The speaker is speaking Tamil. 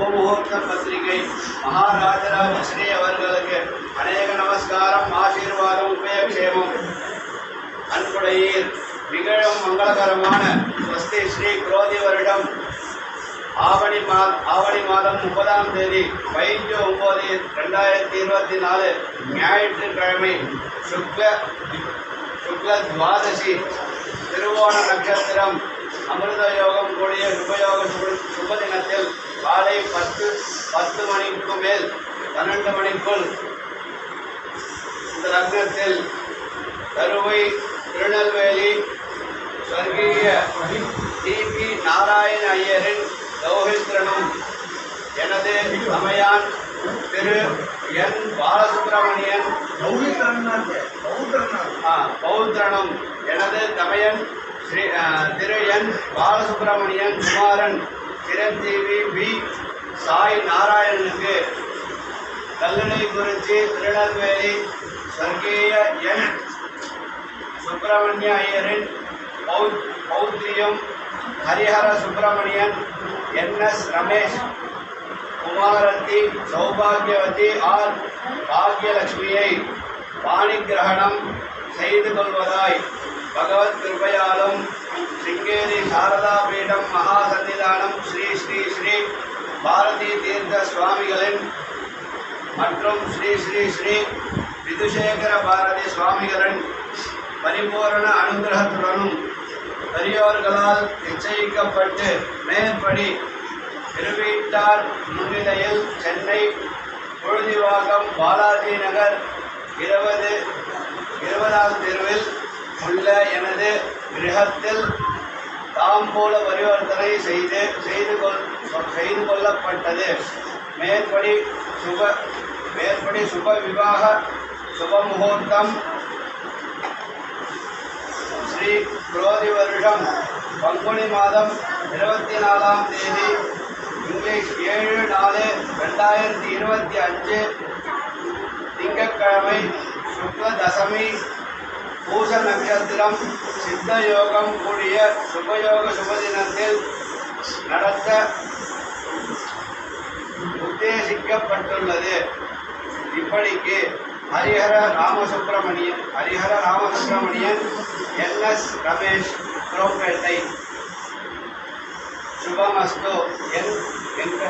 சுபமுகூர்த்த பத்திரிகை மகாராஜராஜ ஸ்ரீ அவர்களுக்கு அநேக நமஸ்காரம் ஆசீர்வாதம் உபயக்ஷேமம். அன்புடையீர் நிகழும் மங்களகரமான ஸ்வஸ்தி ஸ்ரீ குரோதி வருடம். ஆவணி மா ஆவணி மாதம் முப்பதாம் தேதி பதினஞ்சு ஒம்பது ரெண்டாயிரத்தி இருபத்தி நாலு ஞாயிற்றுக்கிழமை சுக்ல சுக்ல துவாதசி திருவோண நட்சத்திரம் அமிர்த யோகம் கூடிய உபயோக சுப தினத்தில் காலை பத்து பத்து மணிக்கு மேல் பன்னெண்டு மணிக்குள் இந்த லக்னத்தில் தருவை திருநெல்வேலி ஸ்வர்கீய டிபி நாராயண ஐயரின் தௌஹித்ரனும் எனது தமையான் திரு என். பாலசுப்பிரமணியன் பௌத்திரனும் எனது தமையன் ஸ்ரீ திரு என். பாலசுப்பிரமணியன் குமாரன் சிரஞ்சீவி பி சாய் நாராயணனுக்கு கல்லணை குறிச்சி திருநெல்வேலி ஸ்வர்கீய என். சுப்பிரமணிய ஐயரின் பௌ- பௌத்திரியம் ஹரிஹர சுப்பிரமணியன் என்எஸ் ரமேஷ் குமாரத்தி சௌபாகியவதி ஆர். பாக்யலட்சுமியை பாணி கிரகணம் செய்து கொள்வதாய் பகவத் கிருபையாலும் சிங்கேரி சாரதாபீடம் மகா சன்னிதானம் ஸ்ரீ ஸ்ரீ ஸ்ரீ பாரதி தீர்த்த சுவாமிகளின் மற்றும் ஸ்ரீ ஸ்ரீ ஸ்ரீ விதுசேகர பாரதி சுவாமிகளின் பரிபூரண அனுகிரகத்துடனும் பெரியோர்களால் நிச்சயிக்கப்பட்டு மேற்படி திருவீட்டார் முன்னிலையில் சென்னை புழுதிவாகம் பாலாஜி நகர் இருபது இருபதாம் தெருவில் உள்ள எனது கிரகத்தில் தாம்பூல பரிவர்த்தனை செய்து செய்து கொள் செய்து கொள்ளப்பட்டது. மேற்படி சுப மேற்படி சுப விவாக சுப முகூர்த்தம் ஸ்ரீ குரோதி வருஷம் பங்குனி மாதம் இருபத்தி நாலாம் தேதி இங்கிலீஷ் ஏழு நாலு ரெண்டாயிரத்தி இருபத்தி அஞ்சு திங்கட்கிழமை சுக்ல தசமி பூச நட்சத்திரம் சித்த யோகம் கூடிய சுபயோக சுபதினத்தில் நடத்த உத்தேசிக்கப்பட்டுள்ளது. இப்படிக்கு ஹரிஹர ராமசுப்பிரமணியன் ஹரிஹர ராமசுப்பிரமணியன் என்எஸ் ரமேஷ் குரோம்பேட்டை சுபமஸ்து என் என்ற